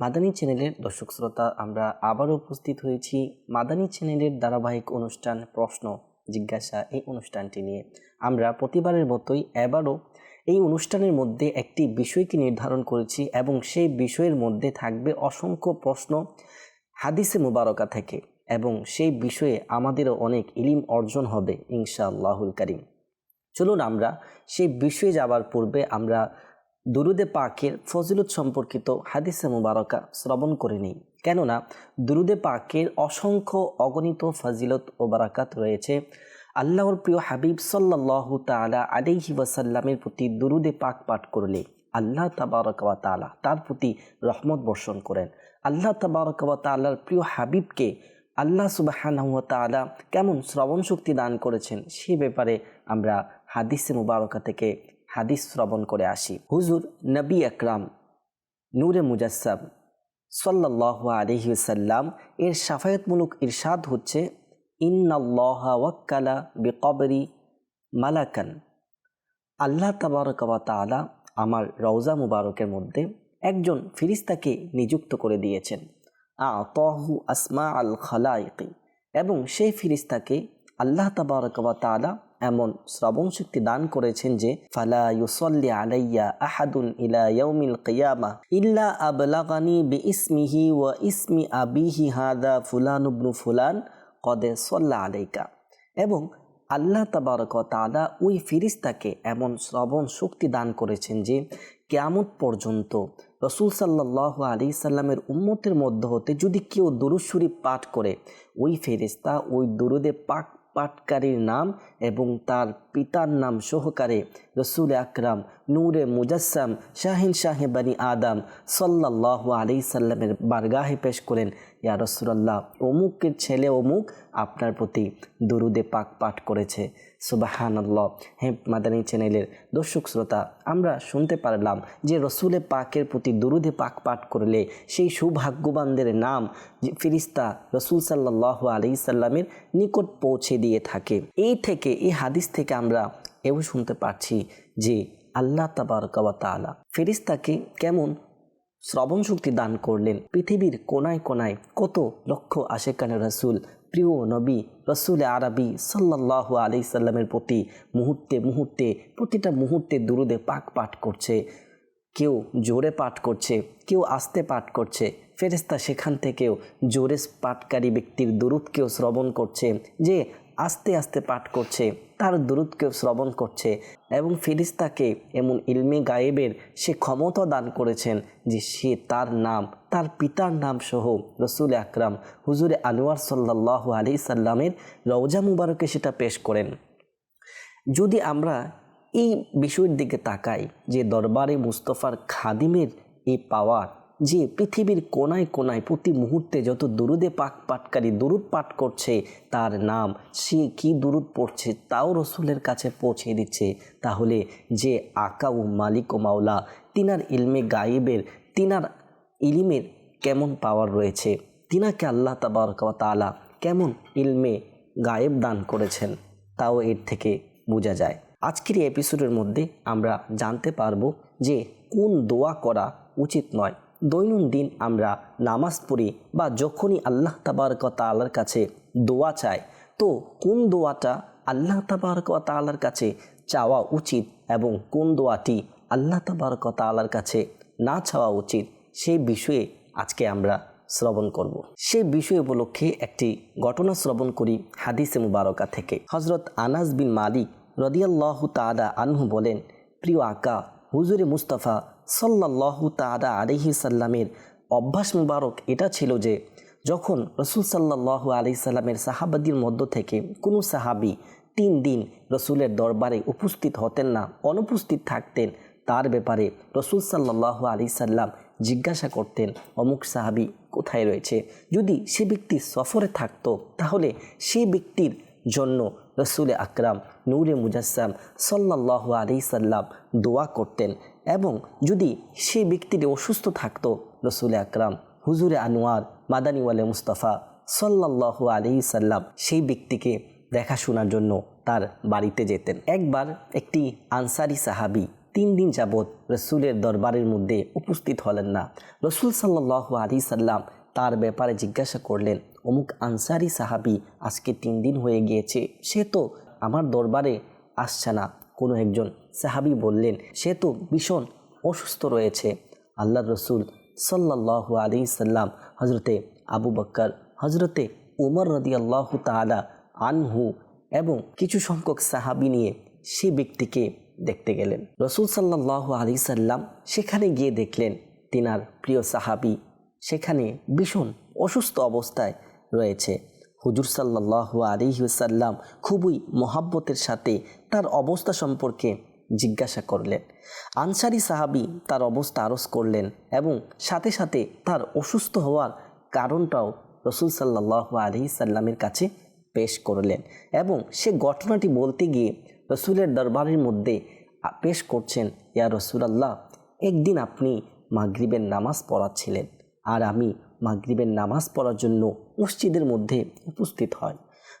মাদানী চ্যানেলের দর্শক শ্রোতা, আমরা আবারও উপস্থিত হয়েছি মাদানী চ্যানেলের ধারাবাহিক অনুষ্ঠান প্রশ্ন জিজ্ঞাসা এই অনুষ্ঠানটি নিয়ে। আমরা প্রতিবারের মতোই এবারও এই অনুষ্ঠানের মধ্যে একটি বিষয়কে নির্ধারণ করেছি এবং সেই বিষয়ের মধ্যে থাকবে অসংখ্য প্রশ্ন হাদিসে মুবারকা থেকে এবং সেই বিষয়ে আমাদেরও অনেক ইলিম অর্জন হবে ইনশাআল্লাহুল করিম। চলুন আমরা সেই বিষয়ে যাবার পূর্বে আমরা দুরুদে পাকের ফজিলত সম্পর্কিত হাদিসে মুবারকা শ্রবণ করে নিই কেননা, দুরুদে পাকের অসংখ্য অগণিত ফজিলত ও বারাকাত রয়েছে। আল্লাহর প্রিয় হাবিব সাল্লাহ তালা আলিহি ওয়াসাল্লামের প্রতি দুরুদে পাক পাঠ করলে আল্লাহ তাবারকাওয়া তালা তার প্রতি রহমত বর্ষণ করেন। আল্লাহ তাবারকাওয়া তালার প্রিয় হাবিবকে আল্লাহ সুবাহানহুয়া তালা কেমন শ্রবণ শক্তি দান করেছেন সে ব্যাপারে আমরা হাদিসে মুবারকা থেকে হাদিস শ্রবণ করে আসি। হুজুর নবী আকরাম নূরে মুজাসসাম সাল্লাহ আলহিসাল্লাম এর সাফায়তমূলক ইরশাদ হচ্ছে, ইন্নাল্লাহ ওয়াক্কালা বিকবরি মালাকান। আল্লাহ তাবারকাবা তালা আমার রওজা মুবারকের মধ্যে একজন ফিরিস্তাকে নিযুক্ত করে দিয়েছেন। আ তহু আসমা আল খালাইকি। এবং সেই ফিরিস্তাকে আল্লাহ তাবারকাবা তালা এমন শ্রবণ শক্তি দান করেছেন যে, ফালা ইউসল্লি আলাইয়া আহাদুন ইলা ইয়াউমিল কিয়ামা ইল্লা আবলাগানি বি ইসমিহি ওয়া ইসমি আবিহি হাদা ফুলান ইবনু ফুলান কদে সল্লা আলাইকা। এবং আল্লাহ তাবারক তালা ওই ফিরিস্তাকে এমন শ্রবণ শক্তি দান করেছেন যে, কেয়ামত পর্যন্ত রসুল সাল্লাহ আলি সাল্লামের উম্মতের মধ্য হতে যদি কেউ দুরুদ পাঠ করে, ওই ফেরিস্তা ওই দুরুদে পাক পাটকারীর নাম এবং তার পিতার নাম সহকারে রসুল আকরাম, নূরে মুজাসসাম, শাহিন শাহে বানি আদাম সাল্লাহ আলি সাল্লামের বারগাহে পেশ করেন, ইয়া রসুল্লাহ অমুকের ছেলে অমুক আপনার প্রতি দুরুদে পাক পাঠ করেছে। সুবাহানাল্লাহ, হে মাদানী চ্যানেলের দর্শক শ্রোতা, আমরা শুনতে পারলাম যে রসুলে পাকের প্রতি দুরুদে পাক পাঠ করলে সেই সৌভাগ্যবানদের নাম ফিরিস্তা রসুল সাল্লাহ আলি সাল্লামের নিকট পৌঁছে দিয়ে থাকে। এই থেকে, এই হাদিস থেকে আমরা এও শুনতে পারছি যে আল্লাহ তাবারকাওয়া তালা ফেরিস্তাকে কেমন শ্রবণ শক্তি দান করলেন। পৃথিবীর কোনায় কোনায় কত লক্ষ আশেকানে রসুল, প্রিয় নবী, রসুল আরবি সাল্লাহ আলি সাল্লামের প্রতি মুহূর্তে মুহূর্তে, প্রতিটা মুহূর্তে দুরুদে পাক পাঠ করছে। কেউ জোরে পাঠ করছে, কেউ আস্তে পাঠ করছে। ফেরেস্তা সেখান থেকেও জোরে পাঠকারী ব্যক্তির দুরুদকেও শ্রবণ করছে যে আস্তে আস্তে পাঠ করছে, তার দুরুদকেও শ্রবণ করছে এবং ফিরিস্তাকে এমন ইলমে গায়েবের সে ক্ষমতা দান করেছেন যে সে তার নাম, তার পিতার নাম সহ রসুল আকরাম, হুজুরে আনোয়ার সাল্লাহ আলি সাল্লামের রওজা মুবারকে সেটা পেশ করেন। যদি আমরা এই বিষয়ের দিকে তাকাই যে দরবারে মুস্তফার খাদিমের এই পাওয়ার যে পৃথিবীর কোনায় কোনায় প্রতি মুহূর্তে যত দুরুদে পাক পাটকারী দুরুদ পাঠ করছে, তার নাম সে কি দুরুদ পড়ছে তাও রসুলের কাছে পৌঁছে দিচ্ছে। তাহলে যে আকা ও মালিক ও মাওলা, তিনার ইলমে গায়েবের, তিনার ইলিমের কেমন পাওয়ার রয়েছে? তিনাকে আল্লাহ তাবারক তালা কেমন ইলমে গায়েব দান করেছেন তাও এর থেকে বোঝা যায়। আজকের এপিসোডের মধ্যে আমরা জানতে পারব যে কোন দোয়া করা উচিত নয়। দৈনন্দিন আমরা নামাজ পড়ি বা যখনই আল্লাহ তাবারক তালার কাছে দোয়া চাই, তো কোন দোয়াটা আল্লাহ তাবারক তালার কাছে চাওয়া উচিত এবং কোন দোয়াটি আল্লাহ তাবারক তালার কাছে না চাওয়া উচিত সেই বিষয়ে আজকে আমরা শ্রবণ করব। সেই বিষয় উপলক্ষে একটি ঘটনা শ্রবণ করি হাদিসে মুবারকা থেকে হজরত আনাস বিন মালিক রদিয়াল্লাহ তাদা আনহু বলেন, প্রিয় আকা, হুজুরে মুস্তাফা সাল্লাহ তাদা আলহি সাল্লামের অভ্যাস মুবারক এটা ছিল যে, যখন রসুল সাল্লাহ আলি সাল্লামের সাহাবাদির মধ্য থেকে কোনো সাহাবি তিন দিন রসুলের দরবারে উপস্থিত হতেন না, অনুপস্থিত থাকতেন, তার ব্যাপারে রসুল সাল্লাহ আলি সাল্লাম জিজ্ঞাসা করতেন, অমুক সাহাবি কোথায় রয়েছে? যদি সে ব্যক্তি সফরে থাকতো, তাহলে সেই ব্যক্তির জন্য রসুল আকরাম, নূরে মুজাসসাম সাল্লাহ আলি সাল্লাম দোয়া করতেন। এবং যদি সেই ব্যক্তিটি অসুস্থ থাকতো, রসুল আকরাম, হুজুরে আনোয়ার মাদানিওয়ালে মুস্তাফা সাল্লাহ আলি সাল্লাম সেই ব্যক্তিকে দেখাশোনার জন্য তার বাড়িতে যেতেন। একবার একটি আনসারি সাহাবি তিন দিন যাবৎ রসুলের দরবারের মধ্যে উপস্থিত হলেন না। রসুল সাল্লাহ আলি সাল্লাম তার ব্যাপারে জিজ্ঞাসা করলেন, অমুক আনসারি সাহাবি আজকে তিন দিন হয়ে গিয়েছে, সে তো আমার দরবারে আসছে না। কোনো একজন সাহাবি বললেন, সে তো ভীষণ অসুস্থ রয়েছে। আল্লাহ রসুল সাল্লাহ আলি সাল্লাম হজরতে আবু বক্কর হজরতে উমর রদি আল্লাহ তালা আনহু এবং কিছু সংখ্যক সাহাবি নিয়ে সে ব্যক্তিকে দেখতে গেলেন। রসুল সাল্লাহ আলি সাল্লাম সেখানে গিয়ে দেখলেন, তিনার প্রিয় সাহাবি সেখানে ভীষণ অসুস্থ অবস্থায় রয়েছে। হুজুর সাল্লাহ আলিহাসাল্লাম খুবই মহাব্বতের সাথে তার অবস্থা সম্পর্কে জিজ্ঞাসা করলেন। আনসারি সাহাবি তার অবস্থা আরজ করলেন এবং সাথে সাথে তার অসুস্থ হওয়ার কারণটাও রসুল সাল্লাহ আলি সাল্লামের কাছে পেশ করলেন এবং সে ঘটনাটি বলতে গিয়ে রসুলের দরবারের মধ্যে পেশ করছেন, ইয়া রসুলাল্লাহ, একদিন আপনি মাগরিবের নামাজ পড়াচ্ছিলেন আর আমি মাগরিবের নামাজ পড়ার জন্য মসজিদের মধ্যে উপস্থিত হয়।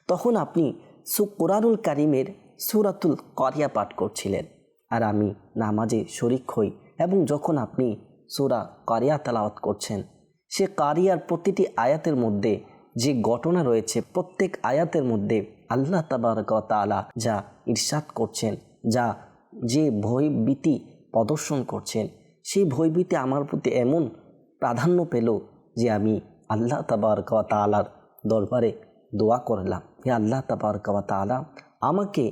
তখন আপনি সু কোরআনুল কারিমের সুরাতুল করিয়া পাঠ করছিলেন আর আমি নামাজে শরিক হই এবং যখন আপনি সুরা কারিয়া তালাওয়াত করছেন, সে কারিয়ার প্রতিটি আয়াতের মধ্যে যে ঘটনা রয়েছে, প্রত্যেক আয়াতের মধ্যে আল্লাহ তাবারক তালা যা ইরশাদ করছেন, যা যে ভয়ভীতি প্রদর্শন করছেন, সেই ভয়ভীতি আমার প্রতি এমন প্রাধান্য পেল যে আমি আল্লাহ তাবারক তালার দরবারে দোয়া করলাম। হে আল্লাহ তাবারক তালা আমাকে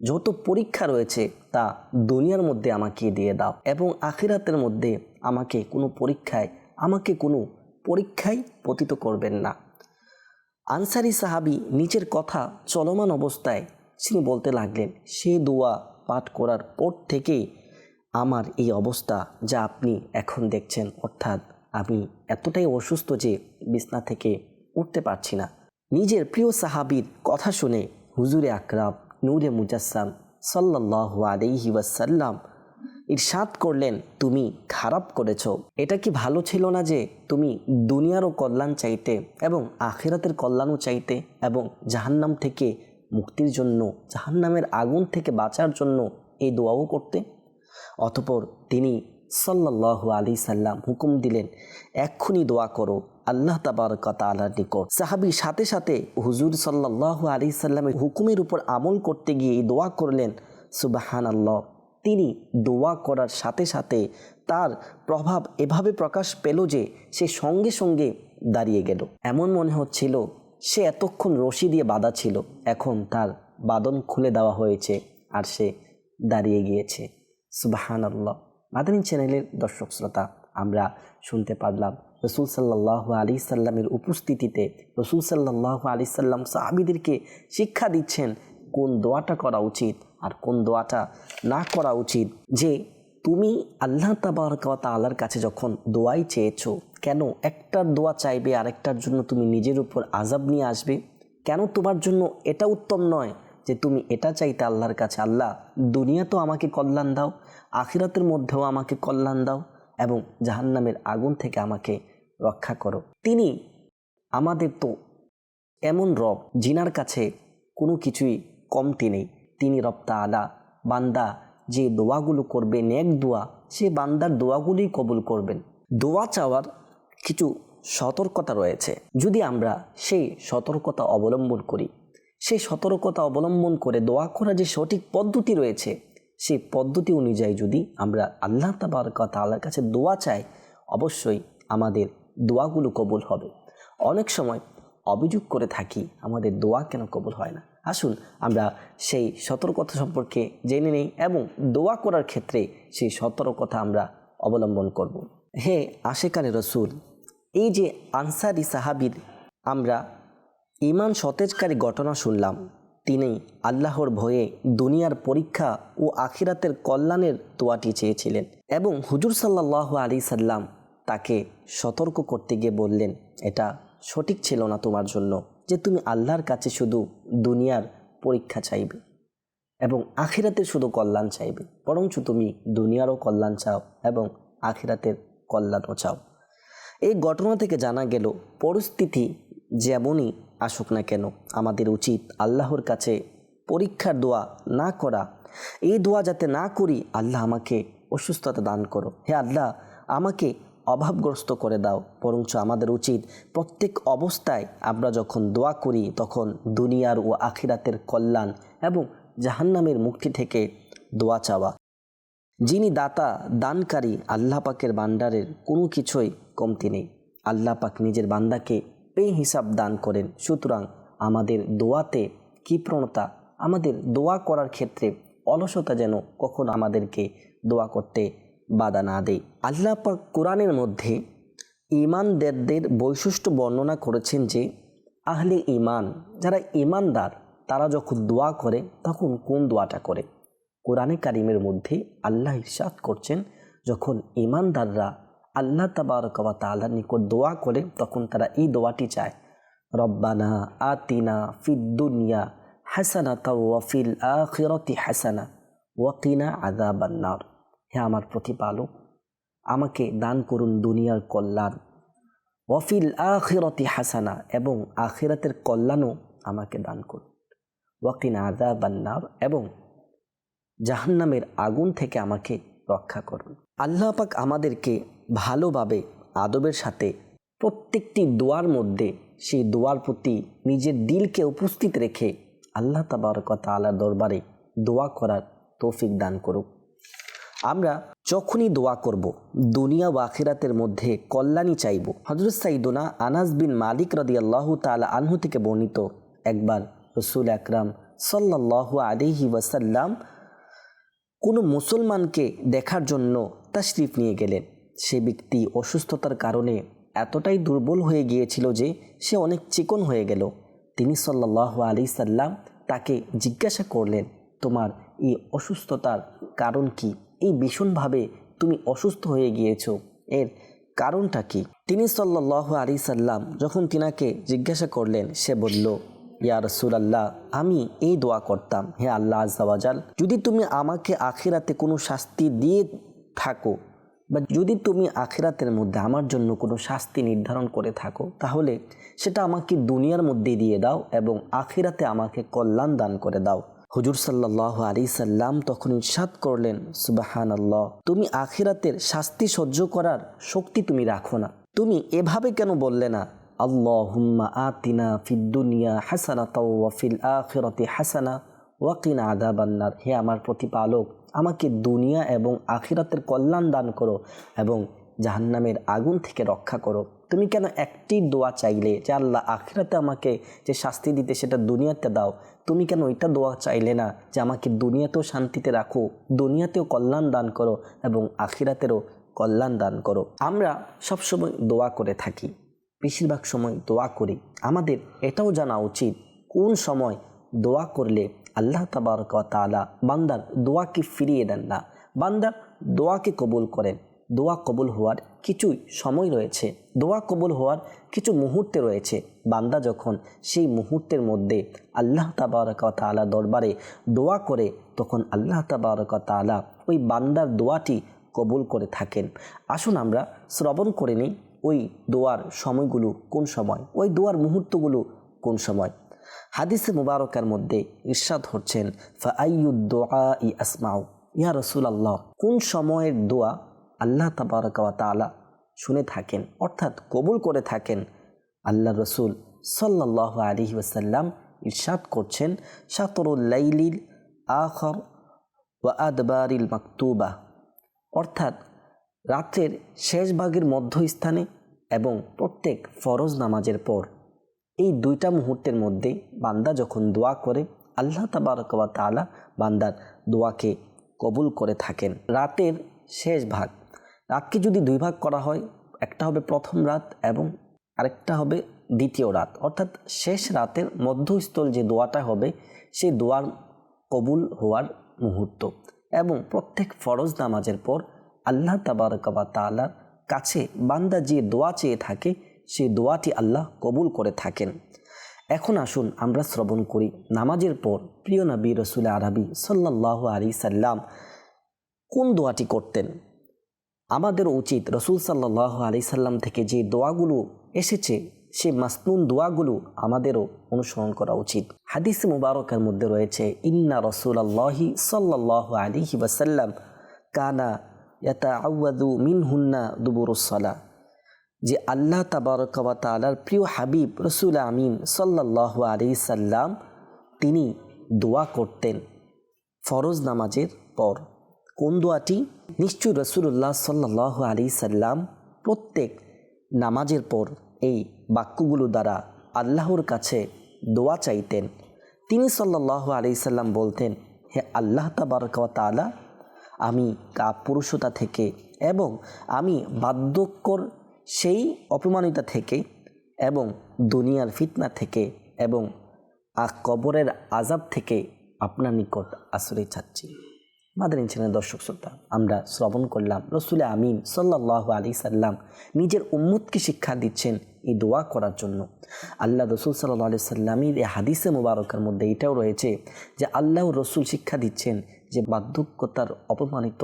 যত পরীক্ষা রয়েছে তা দুনিয়ার মধ্যে আমাকে দিয়ে দাও এবং আখিরাতের মধ্যে আমাকে কোনো পরীক্ষায়, আমাকে কোনো পরীক্ষায় পতিত করবেন না। আনসারি সাহাবি নিচের কথা চলমান অবস্থায় তিনি বলতে লাগলেন, সে দোয়া পাঠ করার পর থেকেই আমার এই অবস্থা যা আপনি এখন দেখছেন, অর্থাৎ আমি এতটাই অসুস্থ যে বিছনা থেকে উঠতে পারছি না। নিজের প্রিয় সাহাবির কথা শুনে হুজুরে আকরাম, নূরে মুজাসসাম সাল্লাহ আলহি ওয়াসাল্লাম ইরশাদ করলেন, তুমি খারাপ করেছ। এটা কি ভালো ছিল না যে তুমি দুনিয়ারও কল্যাণ চাইতে এবং আখেরাতের কল্যাণও চাইতে এবং জাহান্নাম থেকে মুক্তির জন্য, জাহান্নামের আগুন থেকে বাঁচার জন্য এই দোয়াও করতে? অতপর তিনি সাল্লাহ আলী সাল্লাম হুকুম দিলেন, এক্ষুনি দোয়া করো আল্লাহ তাবারক তালার নিকট। সাহাবি সাথে সাথে হুজুর সাল্লাহ আলী সাল্লামের হুকুমের উপর আমল করতে গিয়ে দোয়া করলেন সুবাহান আল্লাহ তিনি দোয়া করার সাথে সাথে তার প্রভাব এভাবে প্রকাশ পেল যে সে সঙ্গে সঙ্গে দাঁড়িয়ে গেল। এমন মনে হচ্ছিল, সে এতক্ষণ রশি দিয়ে বাঁধা ছিল, এখন তার বাদন খুলে দেওয়া হয়েছে আর সে দাঁড়িয়ে গিয়েছে। সুবাহান আল্লাহ মাদানী চ্যানেলের দর্শক শ্রোতা, আমরা শুনতে পারলাম রসুল সাল্লাহ আলী সাল্লামের উপস্থিতিতে রসুল সাল্লাহ আলী সাল্লাম সাহাবিদেরকে শিক্ষা দিচ্ছেন কোন দোয়াটা করা উচিত আর কোন দোয়াটা না করা উচিত। যে তুমি আল্লাহ তাবারকাত আল্লাহর কাছে যখন দোয়াই চেয়েছো, কেন একটার দোয়া চাইবে আরেকটার জন্য তুমি নিজের উপর আজাব নিয়ে আসবে? কেন তোমার জন্য এটা উত্তম নয়? যে তুমি এটা চাইতে আল্লাহর কাছে, আল্লাহ, দুনিয়া তো আমাকে কল্যাণ দাও, আখিরাতের মধ্যেও আমাকে কল্যাণ দাও এবং জাহান্নামের আগুন থেকে আমাকে রক্ষা করো। তিনি আমাদের তো এমন রব জিনার কাছে কোনো কিছুই কমতি নেই। তিনি রপ্তা আলা বান্দা, যে দোয়াগুলো করবে, নেক দোয়া, সে বান্দার দোয়াগুলোই কবুল করবেন। দোয়া চাওয়ার কিছু সতর্কতা রয়েছে। যদি আমরা সেই সতর্কতা অবলম্বন করি সেই সতর্কতা অবলম্বন করে দোয়া করার যে সঠিক পদ্ধতি রয়েছে, সেই পদ্ধতি অনুযায়ী যদি আমরা আল্লাহ তাবারকাত আল্লাহর কাছে দোয়া চাই, অবশ্যই আমাদের দোয়াগুলো কবুল হবে অনেক সময় অভিযোগ করে থাকি, আমাদের দোয়া কেন কবুল হয় না আসুন আমরা সেই সতর্কতা সম্পর্কে জেনে নিই এবং দোয়া করার ক্ষেত্রে সেই সতর্কতা আমরা অবলম্বন করব। হে আশেকানে রসুল, এই যে আনসারি সাহাবির আমরা ইমান সতেজকারী ঘটনা শুনলাম। তিনি আল্লাহর ভয়ে দুনিয়ার পরীক্ষা ও আখিরাতের কল্যাণের তোয়াটি চেয়েছিলেন এবং হুজুর সাল্লাহ আলী সাল্লাম তাকে সতর্ক করতে গিয়ে বললেন, এটা সঠিক ছিল না তোমার জন্য যে তুমি আল্লাহর কাছে শুধু দুনিয়ার পরীক্ষা চাইবে এবং আখিরাতের শুধু কল্যাণ চাইবে, বরঞ্চ তুমি দুনিয়ারও কল্যাণ চাও এবং আখিরাতের কল্যাণও চাও। এই ঘটনা থেকে জানা গেল, পরিস্থিতি যেমনই আসুক না কেন, আমাদের উচিত আল্লাহর কাছে পরীক্ষার দোয়া না করা। এই দোয়া যাতে না করি, আল্লাহ আমাকে অসুস্থতা দান করো হে আল্লাহ, আমাকে অভাবগ্রস্ত করে দাও। বরঞ্চ আমাদের উচিত প্রত্যেক অবস্থায় আমরা যখন দোয়া করি, তখন দুনিয়ার ও আখিরাতের কল্যাণ এবং জাহান্নামের মুক্তি থেকে দোয়া চাওয়া। যিনি দাতা, দানকারী, আল্লাহ পাকের বান্ডারের কোনো কিছুই কমতি নেই। আল্লাহ পাক নিজের বান্দাকে এই হিসাব দান করেন। সুতরাং আমাদের দোয়াতে কৃপণতা, আমাদের দোয়া করার ক্ষেত্রে অলসতা যেন কখনো আমাদেরকে দোয়া করতে বাধা না দেয়। আল্লাহ পাক কোরআনের মধ্যে ইমানদারদের বৈশিষ্ট্য বর্ণনা করেছেন যে, আহলে ইমান যারা ইমানদার তারা যখন দোয়া করে, তখন কোন দোয়াটা করে? কোরআনে কারিমের মধ্যে আল্লাহ ইরশাদ করছেন, যখন ইমানদাররা আল্লাহ তাবারকবা তাআলার নিকট দোয়া করে, তখন তারা এই দোয়াটি চায়। রব্বানা আতিনা ফিদ্দুনিয়া হাসানা ওয়াফিল আখিরতি হাসানা ওয়াকিনা আযাবান্নার হে আমার প্রতিপালক, আমাকে দান করুন দুনিয়ার কল্যাণ ওয়াফিল আখিরতি হাসানা এবং আখিরাতের কল্যাণও আমাকে দান করুন। ওয়াকিনা আযাবান্নার এবং জাহান্নামের আগুন থেকে আমাকে রক্ষা করুন। আল্লাহ পাক আমাদেরকে ভালোভাবে আদবের সাথে প্রত্যেকটি দোয়ার মধ্যে সেই দোয়ার প্রতি নিজের দিলকে উপস্থিত রেখে আল্লাহ তাবারক তাআলার দরবারে দোয়া করার তৌফিক দান করুক। আমরা যখনই দোয়া করব, দুনিয়া ও আখিরাতের মধ্যে কল্যাণই চাইব। হজরত সাইদুনা আনাস বিন মালিক রদি আল্লাহ তালা আনহু থেকে বর্ণিত একবার রসুল আকরাম সাল্লাহ আলিহি ওয়াসাল্লাম কোনো মুসলমানকে দেখার জন্য তাশরিফ নিয়ে গেলেন। সে ব্যক্তি অসুস্থতার কারণে এতটাই দুর্বল হয়ে গিয়েছিল যে সে অনেক চিকন হয়ে গেল। তিনি সাল্লাহ আলি সাল্লাম তাকে জিজ্ঞাসা করলেন, তোমার এই অসুস্থতার কারণ কি? এই ভীষণভাবে তুমি অসুস্থ হয়ে গিয়েছো। এর কারণটা কি? তিনি সাল্লাহ আলি সাল্লাম যখন তিনাকে জিজ্ঞাসা করলেন, সে বলল, ইয়া রসুলাল্লাহ, আমি এই দোয়া করতাম। হে আল্লাহ আজাল যদি তুমি আমাকে আখিরাতে কোনো শাস্তি দিয়ে থাকো। বা যদি তুমি আখেরাতের মধ্যে আমার জন্য কোনো শাস্তি নির্ধারণ করে থাকো, তাহলে সেটা আমাকে দুনিয়ার মধ্যে দিয়ে দাও এবং আখিরাতে আমাকে কল্যাণ দান করে দাও। হুজুর সাল্লাহ আলী সাল্লাম তখন ইরশাদ করলেন সুবাহান আল্লাহ তুমি আখিরাতের শাস্তি সহ্য করার শক্তি তুমি রাখো না। তুমি এভাবে কেন বললে না? আল্লাহ আল্লাহুম্মা আতিনা ফিদ্দুনিয়া হাসানা তাও ফিল আখিরাতি হাসানা ওয়াকিনা আদাবান্নার হে আমার প্রতিপালক আমাকে দুনিয়া এবং আখিরাতের কল্যাণ দান করো এবং জাহান্নামের আগুন থেকে রক্ষা করো। তুমি কেন একটি দোয়া চাইলে যে আল্লাহ আখিরাতে আমাকে যে শাস্তি দিতে সেটা দুনিয়াতে দাও? তুমি কেন ওইটা দোয়া চাইলে না যে আমাকে দুনিয়াতেও শান্তিতে রাখো, দুনিয়াতেও কল্যাণ দান করো এবং আখিরাতেরও কল্যাণ দান করো? আমরা সবসময় দোয়া করে থাকি, বেশিরভাগ সময় দোয়া করি। আমাদের এটাও জানা উচিত কোন সময় দোয়া করলে আল্লাহ তাবারক তালা বান্দার দোয়াকে ফিরিয়ে দেন না। বান্দার দোয়াকে কবুল করেন। দোয়া কবুল হওয়ার কিছুই সময় রয়েছে। দোয়া কবুল হওয়ার কিছু মুহূর্তে রয়েছে। বান্দা যখন সেই মুহূর্তের মধ্যে আল্লাহ তাবারক তালা দরবারে দোয়া করে, তখন আল্লাহ তাবারক তালা ওই বান্দার দোয়াটি কবুল করে থাকেন। আসুন আমরা শ্রবণ করে নিই ওই দোয়ার সময়গুলো কোন সময়? ওই দোয়ার মুহূর্তগুলো কোন সময়? হাদিসে মুবারকার মধ্যে ইরশাদ হচ্ছেন আসমাউ? ইয়া রসুল আল্লাহ কোন সময়ের দোয়া আল্লাহ তাবারকা তালা শুনে থাকেন, অর্থাৎ কবুল করে থাকেন, আল্লাহ রসুল সাল্লাহ আলী ওসাল্লাম ইরশাদ করছেন শাতরুল্লাইলিল আখর ওয়া আদবারিল মাকতুবা। অর্থাৎ রাত্রের শেষ ভাগের মধ্যস্থানে এবং প্রত্যেক ফরজ নামাজের পর। এই দুইটা মুহূর্তের মধ্যে বান্দা যখন দোয়া করে, আল্লাহ তাবারকবা তালা বান্দার দোয়াকে কবুল করে থাকেন। রাতের শেষ ভাগ। রাতকে যদি দুই ভাগ করা হয়, একটা হবে প্রথম রাত এবং আরেকটা হবে দ্বিতীয় রাত। অর্থাৎ শেষ রাতের মধ্যস্থল যে দোয়াটা হবে, সেই দোয়ার কবুল হওয়ার মুহূর্ত এবং প্রত্যেক ফরজ নামাজের পর আল্লাহ তাবারকবা তালার কাছে বান্দা যে দোয়া চেয়ে থাকে সেই দোয়াটি আল্লাহ কবুল করে থাকেন। এখন আসুন আমরা শ্রবণ করি নামাজের পর প্রিয় নবী রসুল আরবি সাল্লাহ আলী সাল্লাম কোন দোয়াটি করতেন? আমাদের উচিত রসুল সাল্লাহ আলি সাল্লাম থেকে যে দোয়াগুলো এসেছে সেই মাসনুন দোয়াগুলো আমাদেরও অনুসরণ করা উচিত। হাদিস মুবারকের মধ্যে রয়েছে, ইন্না রসুল আল্লাহি সাল্লাহ আলিহি ওয়াসাল্লাম কানা ইয়াতা আউয়াদু মিন হুন্না দুবুরুসলা যে আল্লাহ তাবারকবা তালার প্রিয় হাবিব রসুল আমিন সাল্লাহ আলি সাল্লাম, তিনি দোয়া করতেন ফরজ নামাজের পর। কোন দোয়াটি? নিশ্চয় রসুল্লাহ সাল্লাহ আলি সাল্লাম প্রত্যেক নামাজের পর এই বাক্যগুলো দ্বারা আল্লাহর কাছে দোয়া চাইতেন। তিনি সাল্লাহ আলি সাল্লাম বলতেন, হে আল্লাহ তাবারকা তালা আমি কাপুরুষতা থেকে এবং আমি বার্ধক্যর সেই অপমানিতা থেকে এবং দুনিয়ার ফিতনা থেকে এবং কবরের আজাব থেকে আপনার নিকট আশ্রয় চাচ্ছি। মাদার চ্যানেল দর্শক শ্রোতা, আমরা শ্রবণ করলাম, রসুল আমিন সাল্লাহ আলি সাল্লাম নিজের উম্মতকে শিক্ষা দিচ্ছেন এই দোয়া করার জন্য। আল্লাহ রসুল সাল্লাহ আলি সাল্লামের এই হাদিসে মুবারকের মধ্যে এটাও রয়েছে যে আল্লাহ রসুল শিক্ষা দিচ্ছেন যে বার্ধক্যতার অপমানিত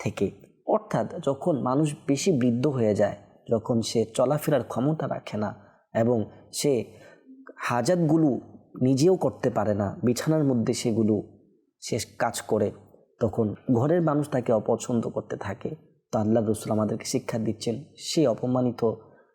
থেকে। অর্থাৎ যখন মানুষ বেশি বৃদ্ধ হয়ে যায় যখন সে চলাফেরার ক্ষমতা রাখে না এবং সে হাজাতগুলো নিজেও করতে পারে না, বিছানার মধ্যে সেগুলো সে কাজ করে, তখন ঘরের মানুষ তাকে অপছন্দ করতে থাকে। তো আল্লাহ রসুল আমাদেরকে শিক্ষা দিচ্ছেন সেই অপমানিত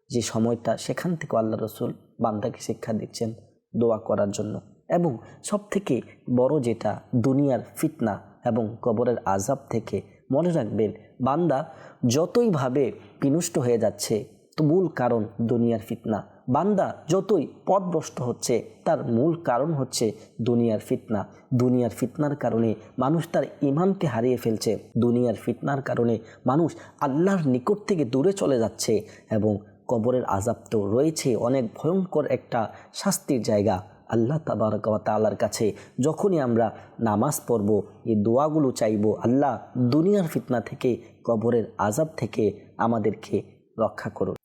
যে সময়টা, সেখান থেকে আল্লাহ রসুল বান্দাকে শিক্ষা দিচ্ছেন দোয়া করার জন্য। এবং সব থেকে বড় যেটা দুনিয়ার ফিতনা এবং কবরের আজাব থেকে মনে রাখবেন বান্দা যতইভাবে বিনষ্ট হয়ে যাচ্ছে, তো মূল কারণ দুনিয়ার ফিতনা। বান্দা যতই পথভ্রষ্ট হচ্ছে, তার মূল কারণ হচ্ছে দুনিয়ার ফিতনা। দুনিয়ার ফিতনার কারণে মানুষ তার ইমানকে হারিয়ে ফেলছে। দুনিয়ার ফিতনার কারণে মানুষ আল্লাহর নিকট থেকে দূরে চলে যাচ্ছে এবং কবরের আজাব তো রয়েছে অনেক ভয়ঙ্কর একটা শাস্তির জায়গা। আল্লাহ তাবারক তালার কাছে যখনই আমরা নামাজ পড়ব, এই দোয়াগুলো চাইব, আল্লাহ দুনিয়ার ফিতনা থেকে, কবরের আজাব থেকে আমাদেরকে রক্ষা করুন।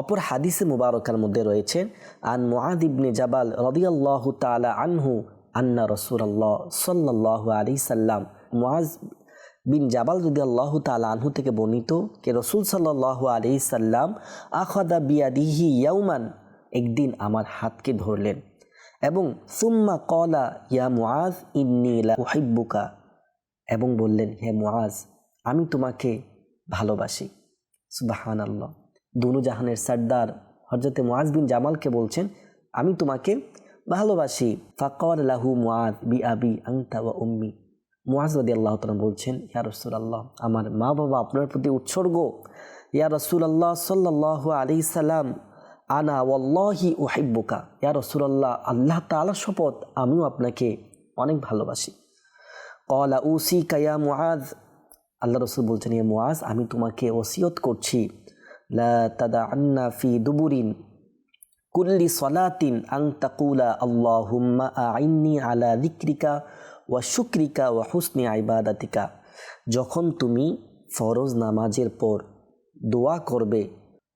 অপর হাদিসে মুবারকার মধ্যে রয়েছে, আন মুআদ ইবনে জাবাল রদিয়াল্লাহু তাআলা আনহু আন্না রাসূলুল্লাহ সাল্লাল্লাহু আলাইহি সাল্লাম। মুআজ বিন জাবাল যদি আল্লাহ তালা আনহু থেকে বর্ণিত কে রসুল সাল্লাহ আলি সাল্লাম, আখাদা বিয়াদিহি ইয়াউমান, একদিন আমার হাতকে ধরলেন। এবং সুম্মা কলা ইয়া মুআজ ইন্নিলা ওহিব্বুকা এবং বললেন, হে মুআজ, আমি তোমাকে ভালোবাসি। সুবাহান আল্লাহ দুনু জাহানের সর্দার হজরতে মুআজ বিন জামালকে বলছেন, আমি তোমাকে ভালোবাসি। ফাকর লাহু, মুআজ, বি আবি আংতা ওয়া উম্মি। মুআজ রদি আল্লাহ তালা বলছেন, ইয়া রসুল আল্লাহ আমার মা বাবা আপনার প্রতি উৎসর্গ। ইয়া রসুল আল্লাহ সাল্লাহ আলি সাল্লাম আনা ওয়াল্লাহি ওহাইব্বুকা ইয়া রসুলাল্লাহ, আল্লাহ তালা শপথ আমিও আপনাকে অনেক ভালোবাসি। কলা উসি কায়া মুআজ আল্লাহ রসুল বলছেন, ইয়া মুআজ আমি তোমাকে ওসিয়ত করছি। লা তাদা আন্না ফি দুবুরিন কুল্লি সলাতিন আং তাকুলা আল্লাহুম্মা আইন্নি আলা দিক্রিকা ওয়া শুক্রিকা ওয়া হুসনি আইবাদাতিকা যখন তুমি ফরজ নামাজের পর দোয়া করবে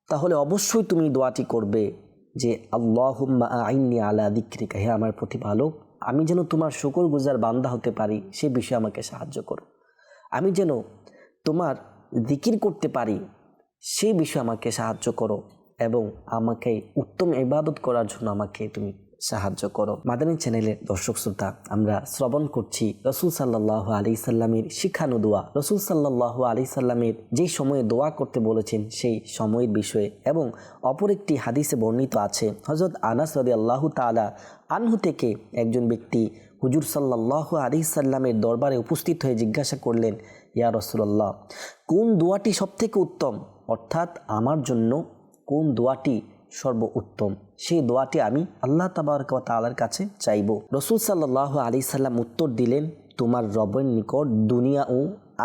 তাহলে অবশ্যই তুমি দোয়াটি করবে যে, আল্লাহুম্মা আইনি আলা দিক্রিকা হে আমার প্রতিপালক, আমি যেন তোমার শুকর গুজার বান্দা হতে পারি, সে বিষয়ে আমাকে সাহায্য করো। আমি যেন তোমার দিকির করতে পারি সেই বিষয়ে আমাকে সাহায্য করো এবং আমাকে উত্তম ইবাদত করার জন্য আমাকে তুমি সাহায্য করো। মাদানী চ্যানেলের দর্শক শ্রোতা, আমরা শ্রবণ করছি রসুল সাল্লাহ আলি সাল্লামের শিখানো দোয়া। রসুল সাল্লাহ আলি সাল্লামের যেই সময়ে দোয়া করতে বলেছেন, সেই সময়ের বিষয়ে এবং অপর একটি হাদিসে বর্ণিত আছে হজরত আনাস রদি আল্লাহ তালা আনহু থেকে একজন ব্যক্তি হুজুর সাল্লাহ আলি সাল্লামের দরবারে উপস্থিত হয়ে জিজ্ঞাসা করলেন, ইয়া রসুল্লাহ কোন দোয়াটি সবথেকে উত্তম? অর্থাৎ আমার জন্য কোন দোয়াটি সর্ব উত্তম সেই দোয়াটি আমি আল্লাহ তাবারক তালার কাছে চাইব। রসুল সাল্লাহ আলি সাল্লাম উত্তর দিলেন, তোমার রবের নিকট দুনিয়া ও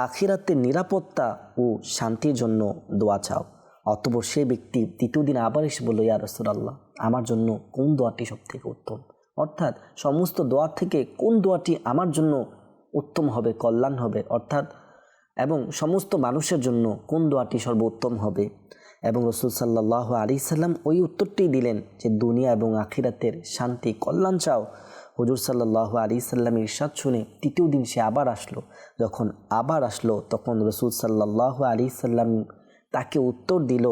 আখিরাতের নিরাপত্তা ও শান্তির জন্য দোয়া চাও। অতপর সে ব্যক্তি তৃতীয় দিন আবার এসে বলল, ইয়া রসুল আল্লাহ আমার জন্য কোন দোয়াটি সব থেকে উত্তম? অর্থাৎ সমস্ত দোয়া থেকে কোন দোয়াটি আমার জন্য উত্তম হবে, কল্যাণ হবে? অর্থাৎ এবং সমস্ত মানুষের জন্য কোন দোয়াটি সর্বোত্তম হবে? এবং রসুল সাল্লাহ আলি সাল্লাম ওই উত্তরটি দিলেন যে দুনিয়া এবং আখিরাতের শান্তি কল্যাণ চাও। হজুর সাল্লাহ আলি সাল্লাম ইরশাদ শুনে তৃতীয় দিন সে আবার আসলো। যখন আবার আসলো, তখন রসুল সাল্লাহ আলি সাল্লাম তাকে উত্তর দিল,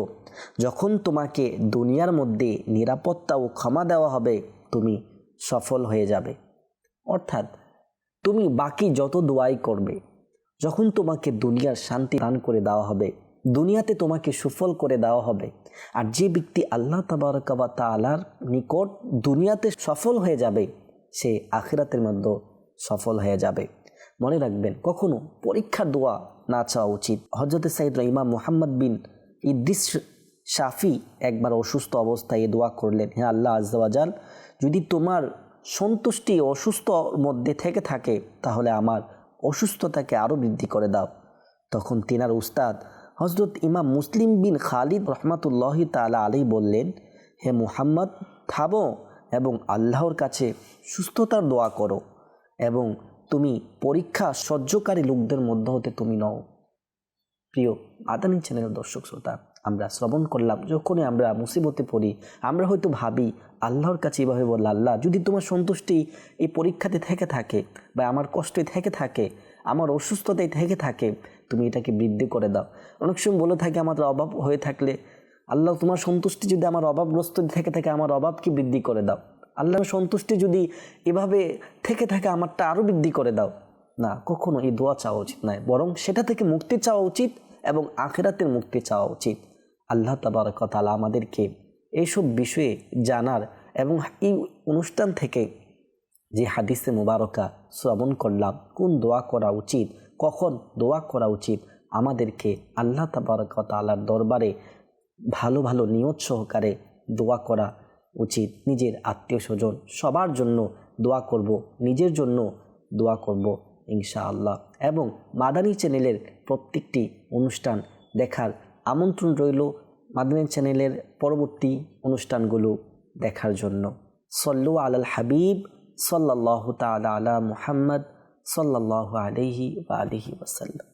যখন তোমাকে দুনিয়ার মধ্যে নিরাপত্তা ও ক্ষমা দেওয়া হবে, তুমি সফল হয়ে যাবে। অর্থাৎ তুমি বাকি যত দোয়াই করবে, যখন তোমাকে দুনিয়ার শান্তি দান করে দেওয়া হবে দুনিয়াতে তোমাকে সুফল করে দেওয়া হবে। আর যে ব্যক্তি আল্লাহ তাবারকাবা তালার নিকট দুনিয়াতে সফল হয়ে যাবে, সে আখিরাতের মধ্যে সফল হয়ে যাবে। মনে রাখবেন, কখনো পরীক্ষার দোয়া না চাওয়া উচিত। হজরত সাইদ ইমাম মোহাম্মদ বিন ইদ্রিস শাফি একবার অসুস্থ অবস্থায় দোয়া করলেন হ্যাঁ আল্লাহ আজাল যদি তোমার সন্তুষ্টি অসুস্থর মধ্যে থেকে থাকে, তাহলে আমার অসুস্থতাকে আরও বৃদ্ধি করে দাও। তখন তিনার উস্তাদ হজরত ইমাম মুসলিম বিন খালিদ রহমাতুল্লাহ তালা আলী বললেন, হে মুহাম্মদ, থামো এবং আল্লাহর কাছে সুস্থতার দোয়া করো এবং তুমি পরীক্ষা সহ্যকারী লোকদের মধ্য হতে তুমি নও। প্রিয় আদানি চ্যানেলের দর্শক শ্রোতা, আমরা শ্রবণ করলাম, যখনই আমরা মুসিবতে পড়ি, আমরা হয়তো ভাবি, আল্লাহর কাছে এভাবে বলল আল্লাহ, যদি তোমার সন্তুষ্টি এই পরীক্ষাতে থেকে থাকে বা আমার কষ্টে থেকে থাকে, আমার অসুস্থতায় থেকে থাকে তুমি এটাকে বৃদ্ধি করে দাও। অনেক সময় বলে থাকে আমাদের অভাব হয়ে থাকলে আল্লাহ তোমার সন্তুষ্টি যদি আমার অভাবগ্রস্ত থেকে থাকে, আমার অভাবকে বৃদ্ধি করে দাও। আল্লাহর সন্তুষ্টি যদি এভাবে থেকে থাকে, আমারটা আরও বৃদ্ধি করে দাও। না, কখনো এই দোয়া চাওয়া উচিত নয়, বরং সেটা থেকে মুক্তি চাওয়া উচিত এবং আখেরাতের মুক্তি চাওয়া উচিত। আল্লাহ তাবারকতালা আমাদেরকে এইসব বিষয়ে জানার এবং এই অনুষ্ঠান থেকে যে হাদিসে মুবারকা শ্রবণ করলাম, কোন দোয়া করা উচিত কখন দোয়া করা উচিত? আমাদেরকে আল্লাহ তাবারকতালার দরবারে ভালো ভালো নিয়ত সহকারে দোয়া করা উচিত। নিজের আত্মীয় স্বজন সবার জন্য দোয়া করব, নিজের জন্য দোয়া করব ইনশা আল্লাহ এবং মাদানী চ্যানেলের প্রত্যেকটি অনুষ্ঠান দেখার আমন্ত্রণ রইল মাদানী চ্যানেলের পরবর্তী অনুষ্ঠানগুলো দেখার জন্য। সল্লু আলাল হাবিব সাল্লাহ তালা আলা মুহাম্মদ সাল্লাহ আলহি বা আলহি ওসাল্লাম